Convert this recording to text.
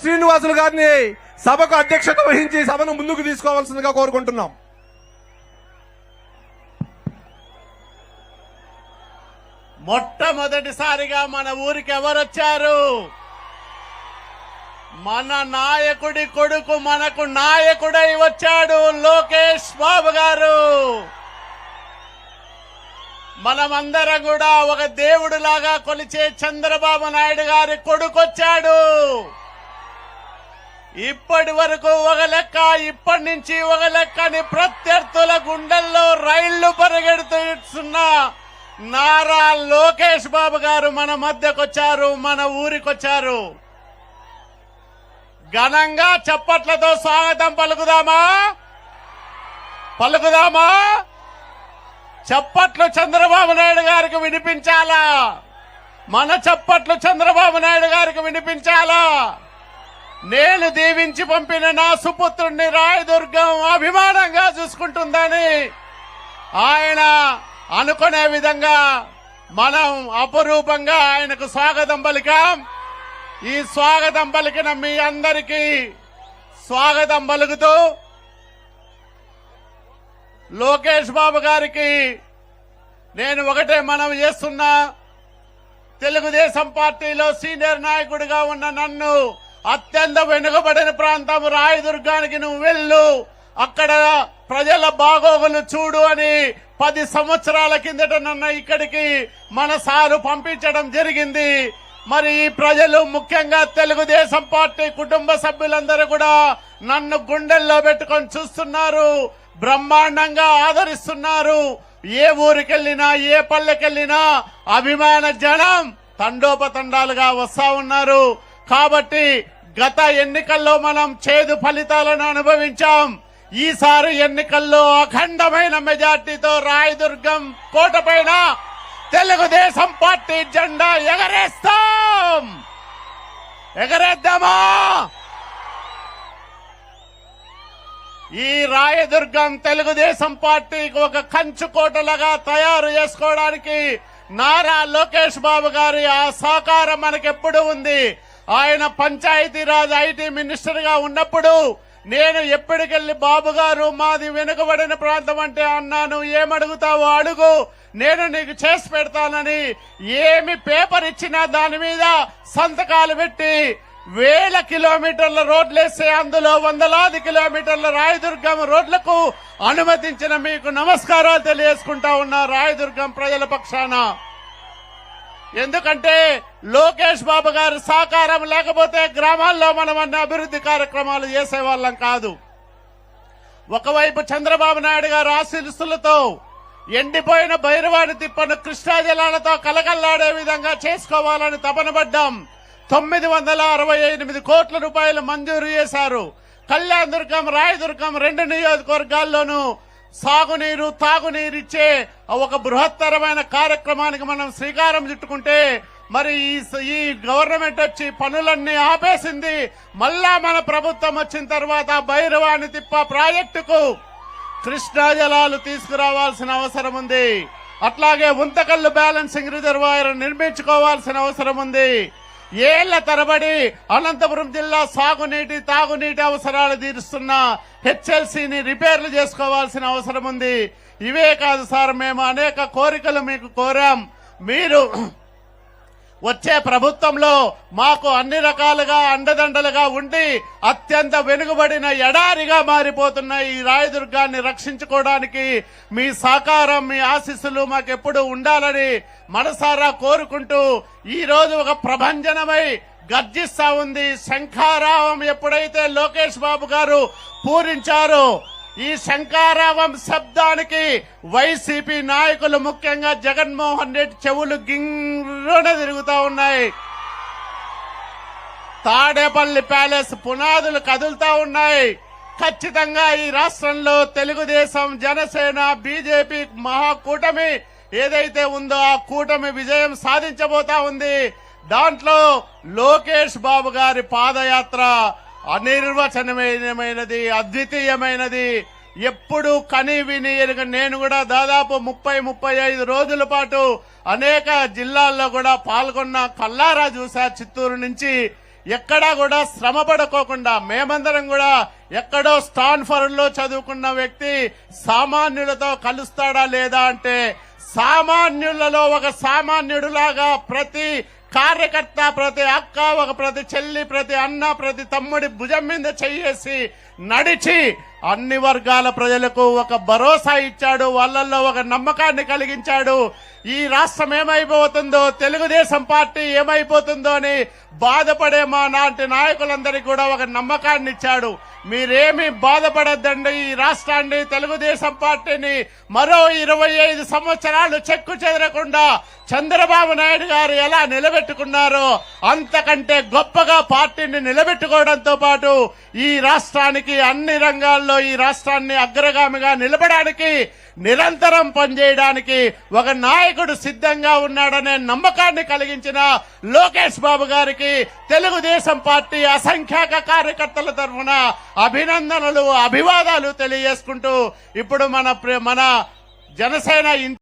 శ్రీనివాసులు గారిని సభకు అధ్యక్షత వహించి సభను ముందుకు తీసుకోవాల్సిందిగా కోరుకుంటున్నాం. మొట్టమొదటిసారిగా మన ఊరికి ఎవరొచ్చారు? మన నాయకుడి కొడుకు మనకు నాయకుడై వచ్చాడు లోకేష్ బాబు గారు. మనమందరం కూడా ఒక దేవుడు లాగా కొలిచే చంద్రబాబు నాయుడు గారి కొడుకొచ్చాడు. ఇప్పటి వరకు ఒక లెక్క ఇప్పటి నుంచి ఒక లెక్కని ప్రత్యర్థుల గుండెల్లో రైళ్ళు పరిగెడుతున్న నారా లోకేష్ బాబు గారు మన మధ్యకొచ్చారు మన ఊరికొచ్చారు. ఘనంగా చప్పట్లతో స్వాగతం పలుకుదామా? పలుకుదామా? చప్పట్లు చంద్రబాబు నాయుడు గారికి వినిపించాలా? మన చప్పట్లు చంద్రబాబు నాయుడు గారికి వినిపించాలా? నేను దీవించి పంపిన నా సుపుత్రుణ్ణి రాయదుర్గం అభిమానంగా చూసుకుంటుందని ఆయన అనుకునే విధంగా మనం అపురూపంగా ఆయనకు స్వాగతం పలికాం. ఈ స్వాగతం పలికిన మీ అందరికీ స్వాగతం పలుకుతూ లోకేష్ బాబు గారికి నేను ఒకటే మనం చేస్తున్నా. తెలుగుదేశం పార్టీలో సీనియర్ నాయకుడిగా ఉన్న నన్ను అత్యంత వెనుకబడిన ప్రాంతం రాయదుర్గానికి నువ్వు వెళ్ళు. అక్కడ ప్రజల బాగోగులు చూడు అని పది సంవత్సరాల కిందట నన్ను ఇక్కడికి మన సారు పంపించడం జరిగింది. మరి ఈ ప్రజలు ముఖ్యంగా తెలుగుదేశం పార్టీ కుటుంబ సభ్యులందరూ కూడా నన్ను గుండెల్లో పెట్టుకొని చూస్తున్నారు. బ్రహ్మాండంగా ఆదరిస్తున్నారు. ఏ ఊరికెళ్ళినా ఏ పల్లెకెళ్ళినా అభిమాన జనం తండోపతండాలుగా వస్తా ఉన్నారు. కాబట్టి గత ఎన్నికల్లో మనం చేదు ఫలితాలను అనుభవించాం. ఈసారి ఎన్నికల్లో అఖండమైన మెజార్టీతో రాయదుర్గం కోట పైన తెలుగుదేశం పార్టీ జెండా ఎగరేస్తాం. ఎగరేద్దామా? ఈ రాయదుర్గం తెలుగుదేశం పార్టీకి ఒక కంచు కోటలాగా తయారు చేసుకోవడానికి నారా లోకేష్ బాబు గారి ఆ సహకారం మనకెప్పుడు ఉంది? ఆయన పంచాయతీరాజ్ ఐటీ మినిస్టర్గా ఉన్నప్పుడు నేను ఎప్పటికెళ్ళి బాబు గారు మాది వెనుకబడిన ప్రాంతం అంటే అన్నాను ఏమడుగుతావో అడుగు నేను నీకు చేసి పెడతానని ఏమి పేపర్ ఇచ్చినా దాని మీద సంతకాలు పెట్టి వేల కిలోమీటర్ల రోడ్లేస్తే అందులో వందలాది కిలోమీటర్ల రాయదుర్గం రోడ్లకు అనుమతించిన మీకు నమస్కారాలు తెలియజేసుకుంటా ఉన్నా రాయదుర్గం ప్రజల పక్షాన. ఎందుకంటే లోకేష్ బాబు గారు సహకారం లేకపోతే గ్రామాల్లో మనం అన్ని అభివృద్ధి కార్యక్రమాలు చేసేవాళ్ళం కాదు. ఒకవైపు చంద్రబాబు నాయుడు గారు ఆశీస్సులతో ఎండిపోయిన బైరవాడి తిప్పను కృష్ణా జలాలతో కలకల్లాడే విధంగా చేసుకోవాలని తపనబడ్డాం తొమ్మిది వందల అరవై ఎనిమిది కోట్ల రూపాయలు మంజూరు చేశారు. కళ్యాణ్ దుర్గం రాయదుర్గం రెండు నియోజకవర్గాల్లోనూ సాగునీరు తాగునీరు ఇచ్చే ఒక బృహత్తరమైన కార్యక్రమానికి మనం శ్రీకారం చుట్టుకుంటే మరి ఈ ఈ గవర్నమెంట్ వచ్చి పనులన్నీ ఆపేసింది. మళ్ళా మన ప్రభుత్వం వచ్చిన తర్వాత భైరవాణి తిప్ప ప్రాజెక్టుకు కృష్ణా జలాలు తీసుకురావాల్సిన అవసరం ఉంది. అట్లాగే ఉంతకల్లు బ్యాలెన్సింగ్ రిజర్వాయర్ నిర్మించుకోవాల్సిన అవసరం ఉంది. ఏళ్ళ తరబడి అనంతపురం జిల్లా సాగునీటి తాగునీటి అవసరాలు తీరుస్తున్న హెచ్ఎల్సీని రిపేర్లు చేసుకోవాల్సిన అవసరం ఉంది. ఇవే కాదు సార్ మేము అనేక కోరికలు మీకు కోరాం. మీరు వచ్చే ప్రభుత్వంలో మాకు అన్ని రకాలుగా అండదండలుగా ఉండి అత్యంత వెనుకబడిన ఎడారిగా మారిపోతున్న ఈ రాయదుర్గాన్ని రక్షించుకోవడానికి మీ సహకారం మీ ఆశీస్సులు మాకెప్పుడు ఉండాలని మనసారా కోరుకుంటూ ఈ రోజు ఒక ప్రభంజనమై గర్జిస్తా ఉంది. శంఖారావం ఎప్పుడైతే లోకేష్ బాబు గారు పూరించారో ఈ శంకారావం శబ్దానికి వైసీపీ నాయకులు ముఖ్యంగా జగన్మోహన్ రెడ్డి చెవులు గింగ్రున తిరుగుతూ ఉన్నాయి. తాడేపల్లి ప్యాలెస్ పునాదులు కదులుతా ఉన్నాయి. ఖచ్చితంగా ఈ రాష్ట్రంలో తెలుగుదేశం జనసేన బీజేపీ మహాకూటమి ఏదైతే ఉందో ఆ కూటమి విజయం సాధించబోతా ఉంది. దాంట్లో లోకేష్ బాబు గారి పాదయాత్ర అనిర్వచనమైనది అద్వితీయమైనది. ఎప్పుడు కని విని నేను కూడా దాదాపు ముప్పై ముప్పై ఐదు రోజుల పాటు అనేక జిల్లాల్లో కూడా పాల్గొన్న కల్లారా చూసా చిత్తూరు నుంచి. ఎక్కడా కూడా శ్రమ పడుకోకుండా మేమందరం కూడా ఎక్కడో స్టాన్ఫర్డ్లో చదువుకున్న వ్యక్తి సామాన్యులతో కలుస్తాడా లేదా అంటే సామాన్యులలో ఒక సామాన్యుడులాగా ప్రతి కార్యకర్త ప్రతి అక్క ఒక ప్రతి చెల్లి ప్రతి అన్న ప్రతి తమ్ముడి భుజం మీద చెయ్యేసి నడిచి అన్ని వర్గాల ప్రజలకు ఒక భరోసా ఇచ్చాడు. వాళ్ళల్లో ఒక నమ్మకాన్ని కలిగించాడు. ఈ రాష్ట్రం ఏమైపోతుందో తెలుగుదేశం పార్టీ ఏమైపోతుందో అని బాధపడే మా నాటి నాయకులందరికీ కూడా ఒక నమ్మకాన్ని ఇచ్చాడు. మీరేమీ బాధపడద్దండి. ఈ రాష్ట్రాన్ని తెలుగుదేశం పార్టీని మరో ఇరవై ఐదు సంవత్సరాలు చెక్కు చెదరకుండా చంద్రబాబు నాయుడు గారు ఎలా నిలబెట్టుకున్నారో అంతకంటే గొప్పగా పార్టీని నిలబెట్టుకోవడంతో పాటు ఈ రాష్ట్రానికి అన్ని రంగాల్లో ఈ రాష్ట్రాన్ని అగ్రగామిగా నిలబడానికి నిరంతరం పనిచేయడానికి ఒక నాయకుడు సిద్ధంగా ఉన్నాడనే నమ్మకాన్ని కలిగించిన లోకేష్ బాబు గారికి తెలుగుదేశం పార్టీ అసంఖ్యాక కార్యకర్తల తరఫున అభినందనలు అభివాదాలు తెలియజేసుకుంటూ ఇప్పుడు మన మన జనసేన